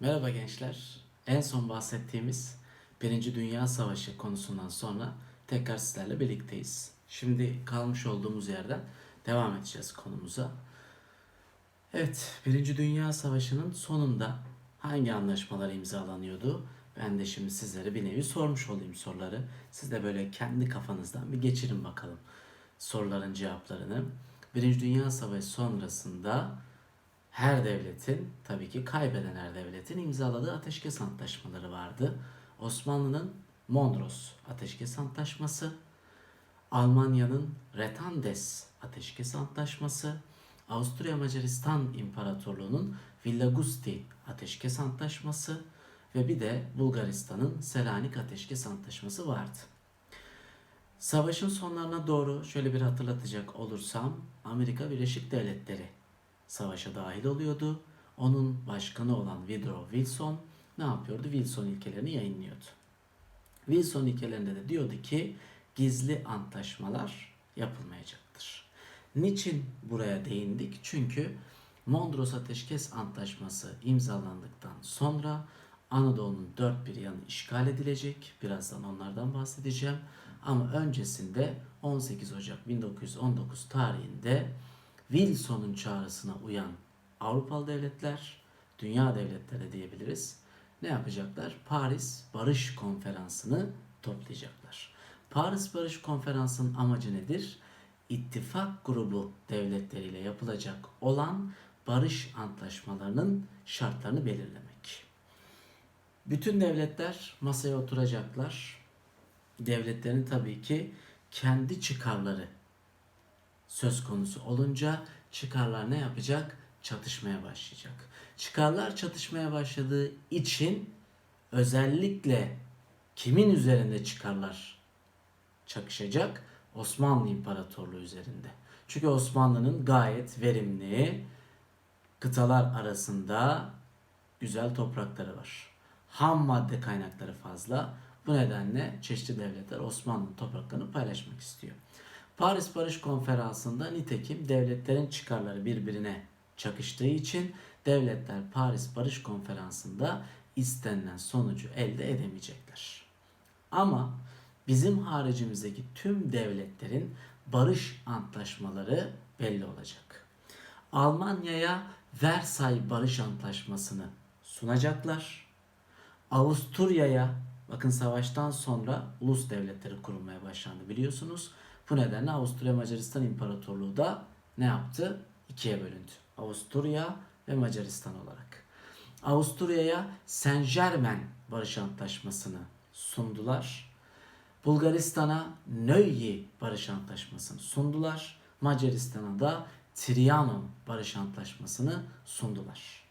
Merhaba gençler. En son bahsettiğimiz Birinci Dünya Savaşı konusundan sonra tekrar sizlerle birlikteyiz. Şimdi kalmış olduğumuz yerden devam edeceğiz konumuza. Evet, Birinci Dünya Savaşı'nın sonunda hangi anlaşmalar imzalanıyordu? Ben de şimdi sizlere bir nevi sormuş olayım soruları. Siz de böyle kendi kafanızdan bir geçirin bakalım soruların cevaplarını. Birinci Dünya Savaşı sonrasında her devletin tabii ki kaybeden her devletin imzaladığı ateşkes antlaşmaları vardı. Osmanlı'nın Mondros Ateşkes Antlaşması, Almanya'nın Retandes Ateşkes Antlaşması, Avusturya Macaristan İmparatorluğu'nun Villagusti Ateşkes Antlaşması ve bir de Bulgaristan'ın Selanik Ateşkes Antlaşması vardı. Savaşın sonlarına doğru şöyle bir hatırlatacak olursam Amerika Birleşik Devletleri savaşa dahil oluyordu. Onun başkanı olan Woodrow Wilson ne yapıyordu? Wilson ilkelerini yayınlıyordu. Wilson ilkelerinde de diyordu ki gizli antlaşmalar yapılmayacaktır. Niçin buraya değindik? Çünkü Mondros Ateşkes Antlaşması imzalandıktan sonra Anadolu'nun dört bir yanı işgal edilecek. Birazdan onlardan bahsedeceğim. Ama öncesinde 18 Ocak 1919 tarihinde Wilson'un çağrısına uyan Avrupalı devletler, dünya devletleri diyebiliriz. Ne yapacaklar? Paris Barış Konferansı'nı toplayacaklar. Paris Barış Konferansı'nın amacı nedir? İttifak grubu devletleriyle yapılacak olan barış antlaşmalarının şartlarını belirlemek. Bütün devletler masaya oturacaklar. Devletlerin tabii ki kendi çıkarları söz konusu olunca çıkarlar ne yapacak? Çatışmaya başlayacak. Çıkarlar çatışmaya başladığı için özellikle kimin üzerinde çıkarlar çakışacak? Osmanlı İmparatorluğu üzerinde. Çünkü Osmanlı'nın gayet verimli kıtalar arasında güzel toprakları var. Ham madde kaynakları fazla. Bu nedenle çeşitli devletler Osmanlı topraklarını paylaşmak istiyor. Paris Barış Konferansı'nda nitekim devletlerin çıkarları birbirine çakıştığı için devletler Paris Barış Konferansı'nda istenilen sonucu elde edemeyecekler. Ama bizim haricimizdeki tüm devletlerin barış antlaşmaları belli olacak. Almanya'ya Versay Barış Antlaşması'nı sunacaklar. Avusturya'ya bakın savaştan sonra ulus devletleri kurulmaya başlandı biliyorsunuz. Bu nedenle Avusturya Macaristan İmparatorluğu da ne yaptı? İkiye bölündü. Avusturya ve Macaristan olarak. Avusturya'ya Saint Germain Barış Antlaşması'nı sundular. Bulgaristan'a Nöyi Barış Antlaşması'nı sundular. Macaristan'a da Trianon Barış Antlaşması'nı sundular.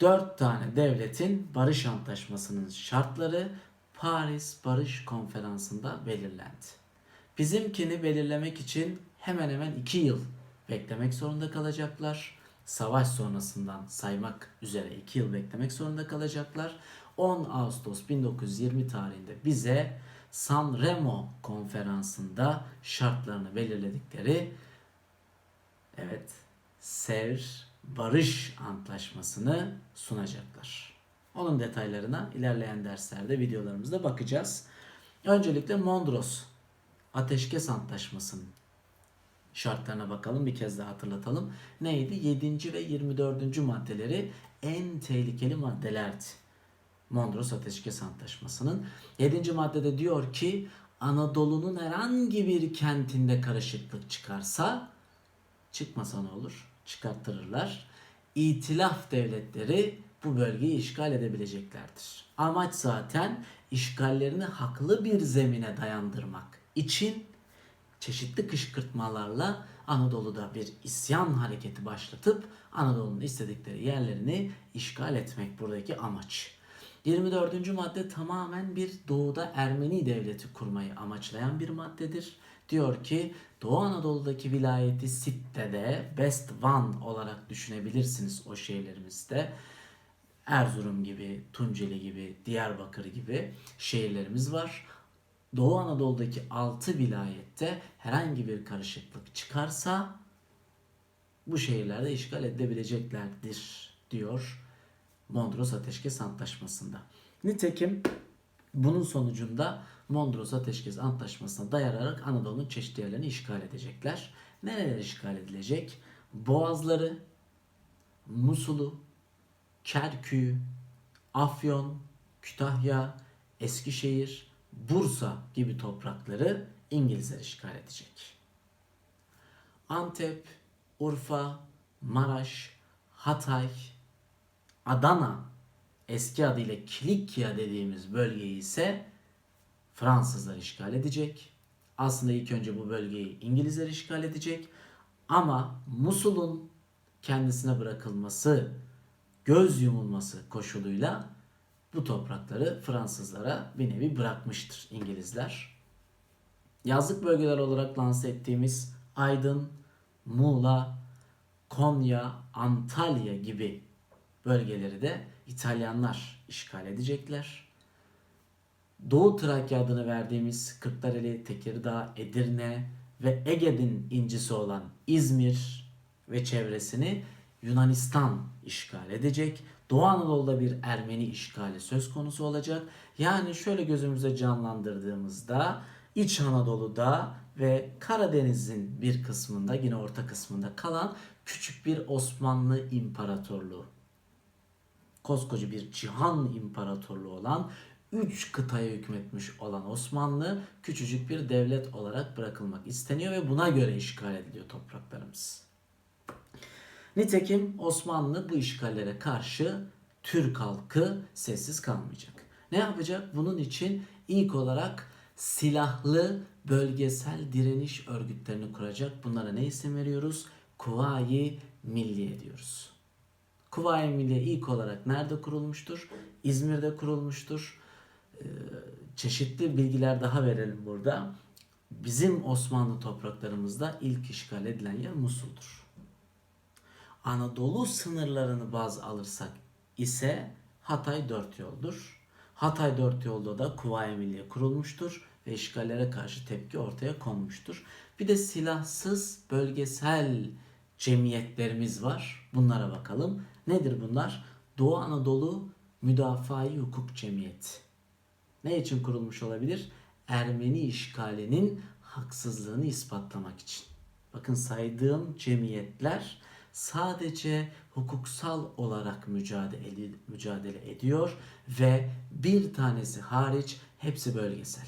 Dört tane devletin barış antlaşmasının şartları Paris Barış Konferansı'nda belirlendi. Bizimkini belirlemek için hemen hemen 2 yıl beklemek zorunda kalacaklar. Savaş sonrasından saymak üzere 2 yıl beklemek zorunda kalacaklar. 10 Ağustos 1920 tarihinde bize San Remo konferansında şartlarını belirledikleri evet Sevr Barış Antlaşması'nı sunacaklar. Onun detaylarına ilerleyen derslerde videolarımızda bakacağız. Öncelikle Mondros Ateşkes Antlaşması'nın şartlarına bakalım bir kez daha hatırlatalım. Neydi? 7. ve 24. maddeleri en tehlikeli maddelerdi. Mondros Ateşkes Antlaşması'nın 7. maddede diyor ki Anadolu'nun herhangi bir kentinde karışıklık çıkarsa çıkmasa ne olur? Çıkarttırırlar. İtilaf devletleri bu bölgeyi işgal edebileceklerdir. Amaç zaten işgallerini haklı bir zemine dayandırmak için çeşitli kışkırtmalarla Anadolu'da bir isyan hareketi başlatıp Anadolu'nun istedikleri yerlerini işgal etmek buradaki amaç. 24. madde tamamen bir doğuda Ermeni devleti kurmayı amaçlayan bir maddedir. Diyor ki Doğu Anadolu'daki vilayeti Sitte'de Best Van olarak düşünebilirsiniz o şehirlerimizde. Erzurum gibi, Tunceli gibi, Diyarbakır gibi şehirlerimiz var. Doğu Anadolu'daki 6 vilayette herhangi bir karışıklık çıkarsa bu şehirlerde işgal edebileceklerdir diyor Mondros Ateşkes Antlaşması'nda. Nitekim bunun sonucunda Mondros Ateşkes Antlaşması'na dayanarak Anadolu'nun çeşitli yerlerini işgal edecekler. Nereler işgal edilecek? Boğazları, Musul'u, Kerkük'ü, Afyon, Kütahya, Eskişehir, Bursa gibi toprakları İngilizler işgal edecek. Antep, Urfa, Maraş, Hatay, Adana, eski adıyla Kilikya dediğimiz bölgeyi ise Fransızlar işgal edecek. Aslında ilk önce bu bölgeyi İngilizler işgal edecek. Ama Musul'un kendisine bırakılması, göz yumulması koşuluyla bu toprakları Fransızlara bir nevi bırakmıştır İngilizler. Yazlık bölgeler olarak lanse ettiğimiz Aydın, Muğla, Konya, Antalya gibi bölgeleri de İtalyanlar işgal edecekler. Doğu Trakya adını verdiğimiz Kırklareli, Tekirdağ, Edirne ve Ege'nin incisi olan İzmir ve çevresini Yunanistan işgal edecek. Doğu Anadolu'da bir Ermeni işgali söz konusu olacak. Yani şöyle gözümüze canlandırdığımızda İç Anadolu'da ve Karadeniz'in bir kısmında yine orta kısmında kalan küçük bir Osmanlı İmparatorluğu. Koskoca bir cihan imparatorluğu olan 3 kıtaya hükmetmiş olan Osmanlı küçücük bir devlet olarak bırakılmak isteniyor ve buna göre işgal ediliyor topraklarımız. Nitekim Osmanlı bu işgallere karşı Türk halkı sessiz kalmayacak. Ne yapacak? Bunun için ilk olarak silahlı bölgesel direniş örgütlerini kuracak. Bunlara ne isim veriyoruz? Kuvayi Milliye diyoruz. Kuvayi Milliye ilk olarak nerede kurulmuştur? İzmir'de kurulmuştur. Ee, çeşitli bilgiler daha verelim burada. Bizim Osmanlı topraklarımızda ilk işgal edilen yer Musul'dur. Anadolu sınırlarını baz alırsak ise Hatay dört yoldur. Hatay dört yolda da Kuvayi Milliye kurulmuştur ve işgallere karşı tepki ortaya konmuştur. Bir de silahsız bölgesel cemiyetlerimiz var. Bunlara bakalım. Nedir bunlar? Doğu Anadolu Müdafaa-i Hukuk Cemiyeti. Ne için kurulmuş olabilir? Ermeni işgalinin haksızlığını ispatlamak için. Bakın saydığım cemiyetler sadece hukuksal olarak mücadele, mücadele ediyor ve bir tanesi hariç hepsi bölgesel.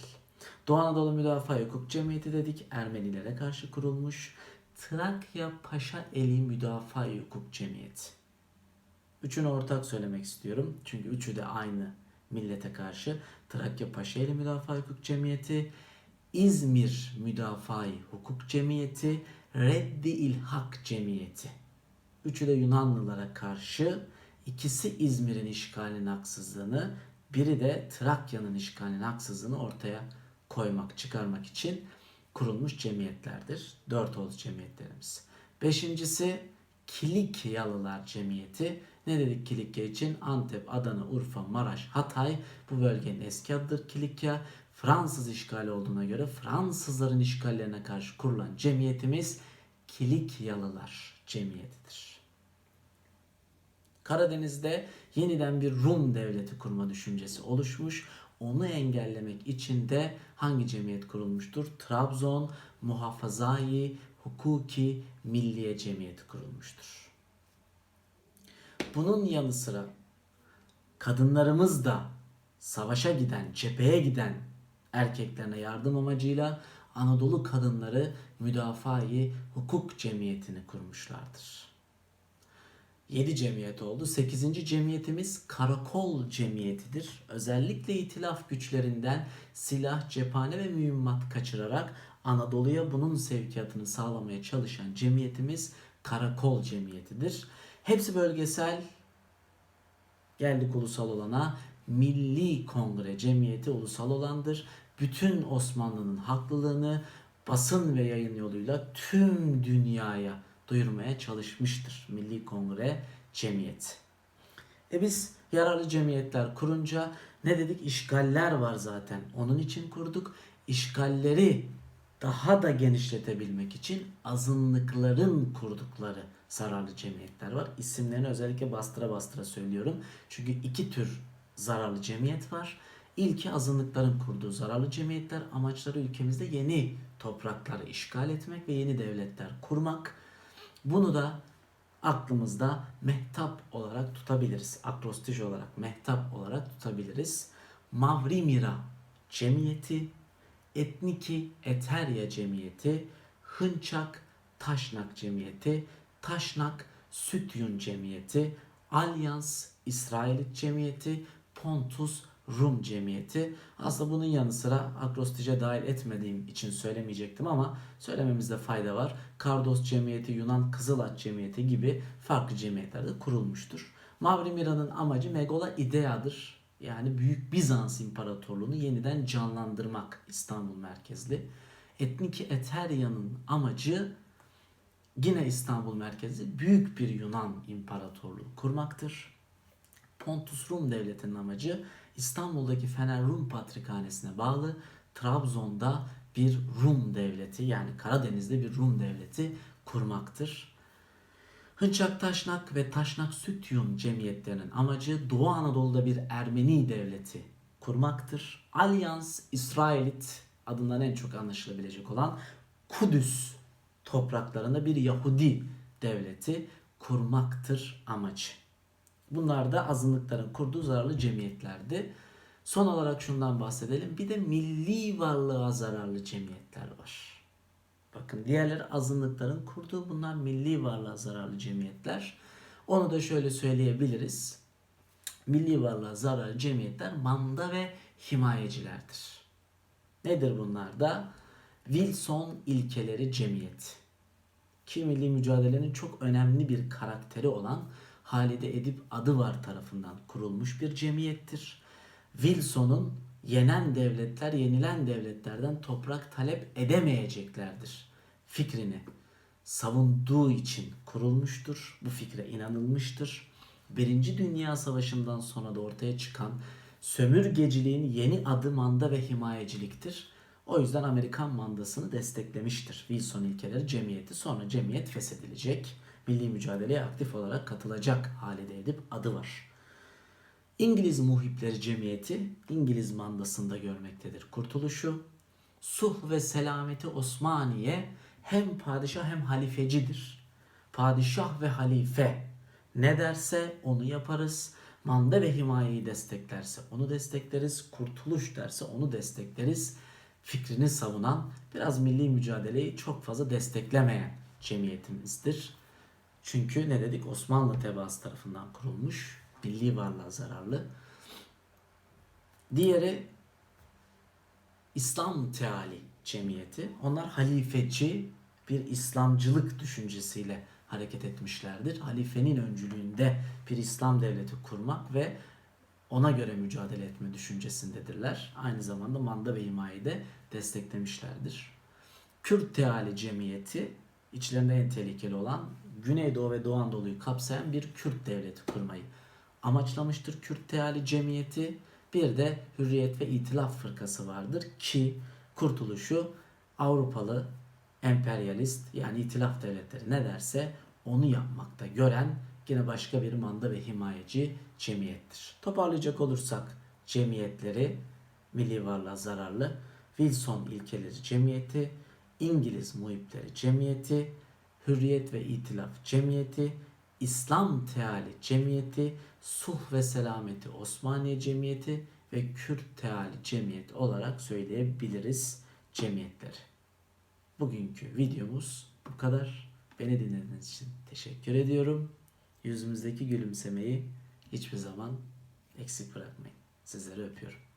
Doğu Anadolu Müdafaa Hukuk Cemiyeti dedik Ermenilere karşı kurulmuş. Trakya Paşa Eli Müdafaa Hukuk Cemiyeti. Üçünü ortak söylemek istiyorum. Çünkü üçü de aynı millete karşı. Trakya Paşa Eli Müdafaa Hukuk Cemiyeti, İzmir Müdafaa Hukuk Cemiyeti, Reddi İlhak Cemiyeti. Üçü de Yunanlılara karşı. İkisi İzmir'in işgalinin haksızlığını, biri de Trakya'nın işgalinin haksızlığını ortaya koymak, çıkarmak için kurulmuş cemiyetlerdir. Dört oğuz cemiyetlerimiz. Beşincisi Kilikyalılar Cemiyeti. Ne dedik Kilikya için? Antep, Adana, Urfa, Maraş, Hatay bu bölgenin eski adıdır Kilikya. Fransız işgali olduğuna göre Fransızların işgallerine karşı kurulan cemiyetimiz Kilikyalılar Cemiyetidir. Karadeniz'de yeniden bir Rum devleti kurma düşüncesi oluşmuş. Onu engellemek için de hangi cemiyet kurulmuştur? Trabzon Muhafazai Hukuki Milliye Cemiyeti kurulmuştur. Bunun yanı sıra kadınlarımız da savaşa giden, cepheye giden erkeklerine yardım amacıyla Anadolu Kadınları Müdafaa-i Hukuk Cemiyeti'ni kurmuşlardır. 7 cemiyet oldu. 8. cemiyetimiz Karakol Cemiyeti'dir. Özellikle itilaf güçlerinden silah, cephane ve mühimmat kaçırarak Anadolu'ya bunun sevkiyatını sağlamaya çalışan cemiyetimiz Karakol Cemiyeti'dir. Hepsi bölgesel. Geldik ulusal olana. Milli Kongre Cemiyeti ulusal olandır. Bütün Osmanlı'nın haklılığını basın ve yayın yoluyla tüm dünyaya duyurmaya çalışmıştır Milli Kongre Cemiyeti. E biz yararlı cemiyetler kurunca ne dedik? İşgaller var zaten. Onun için kurduk. İşgalleri daha da genişletebilmek için azınlıkların kurdukları zararlı cemiyetler var. İsimlerini özellikle bastıra bastıra söylüyorum. Çünkü iki tür zararlı cemiyet var. İlki azınlıkların kurduğu zararlı cemiyetler amaçları ülkemizde yeni toprakları işgal etmek ve yeni devletler kurmak. Bunu da aklımızda mehtap olarak tutabiliriz. Akrostij olarak, mehtap olarak tutabiliriz. Mavrimira Cemiyeti, Etniki Eterya Cemiyeti, Hınçak Taşnak Cemiyeti, Taşnak Sütyun Cemiyeti, Alyans İsrailit Cemiyeti, Pontus Rum Cemiyeti. Aslında bunun yanı sıra akrostije dahil etmediğim için söylemeyecektim ama söylememizde fayda var. Kardos Cemiyeti, Yunan Kızılaç Cemiyeti gibi farklı cemiyetler de kurulmuştur. Mavrimira'nın amacı Megola İdea'dır. Yani Büyük Bizans İmparatorluğunu yeniden canlandırmak İstanbul merkezli. Etniki Eterya'nın amacı yine İstanbul merkezli büyük bir Yunan İmparatorluğu kurmaktır. Pontus Rum Devleti'nin amacı İstanbul'daki Fener Rum Patrikhanesi'ne bağlı Trabzon'da bir Rum devleti yani Karadeniz'de bir Rum devleti kurmaktır. Hınçak Taşnak ve Taşnak Sütyun cemiyetlerinin amacı Doğu Anadolu'da bir Ermeni devleti kurmaktır. Alyans İsrailit adından en çok anlaşılabilecek olan Kudüs topraklarında bir Yahudi devleti kurmaktır amacı. Bunlar da azınlıkların kurduğu zararlı cemiyetlerdi. Son olarak şundan bahsedelim. Bir de milli varlığa zararlı cemiyetler var. Bakın diğerleri azınlıkların kurduğu bunlar milli varlığa zararlı cemiyetler. Onu da şöyle söyleyebiliriz. Milli varlığa zararlı cemiyetler manda ve himayecilerdir. Nedir bunlar da? Wilson ilkeleri cemiyeti. Ki milli mücadelenin çok önemli bir karakteri olan Halide Edip adı var tarafından kurulmuş bir cemiyettir. Wilson'un yenen devletler yenilen devletlerden toprak talep edemeyeceklerdir fikrini savunduğu için kurulmuştur. Bu fikre inanılmıştır. Birinci Dünya Savaşı'ndan sonra da ortaya çıkan sömürgeciliğin yeni adı manda ve himayeciliktir. O yüzden Amerikan mandasını desteklemiştir. Wilson ilkeleri cemiyeti. Sonra cemiyet feshedilecek. Milli mücadeleye aktif olarak katılacak Halide Edip adı var. İngiliz Muhipleri Cemiyeti İngiliz mandasında görmektedir kurtuluşu. Suh ve selameti Osmaniye hem padişah hem halifecidir. Padişah ve halife ne derse onu yaparız. Manda ve himayeyi desteklerse onu destekleriz. Kurtuluş derse onu destekleriz. Fikrini savunan, biraz milli mücadeleyi çok fazla desteklemeyen cemiyetimizdir. Çünkü ne dedik? Osmanlı tebaası tarafından kurulmuş. Milli varlığa zararlı. Diğeri İslam Teali Cemiyeti. Onlar halifeci bir İslamcılık düşüncesiyle hareket etmişlerdir. Halifenin öncülüğünde bir İslam devleti kurmak ve ona göre mücadele etme düşüncesindedirler. Aynı zamanda manda ve himayeyi de desteklemişlerdir. Kürt Teali Cemiyeti içlerinde en tehlikeli olan Güneydoğu ve Doğu Anadolu'yu kapsayan bir Kürt devleti kurmayı amaçlamıştır. Kürt Teali Cemiyeti bir de Hürriyet ve İtilaf Fırkası vardır ki kurtuluşu Avrupalı emperyalist yani itilaf devletleri ne derse onu yapmakta gören yine başka bir manda ve himayeci cemiyettir. Toparlayacak olursak cemiyetleri milli varlığa zararlı, Wilson ilkeleri cemiyeti, İngiliz muhipleri cemiyeti, Hürriyet ve İtilaf Cemiyeti, İslam Teali Cemiyeti, Suh ve Selameti Osmaniye Cemiyeti ve Kürt Teali Cemiyeti olarak söyleyebiliriz cemiyetleri. Bugünkü videomuz bu kadar. Beni dinlediğiniz için teşekkür ediyorum. Yüzümüzdeki gülümsemeyi hiçbir zaman eksik bırakmayın. Sizleri öpüyorum.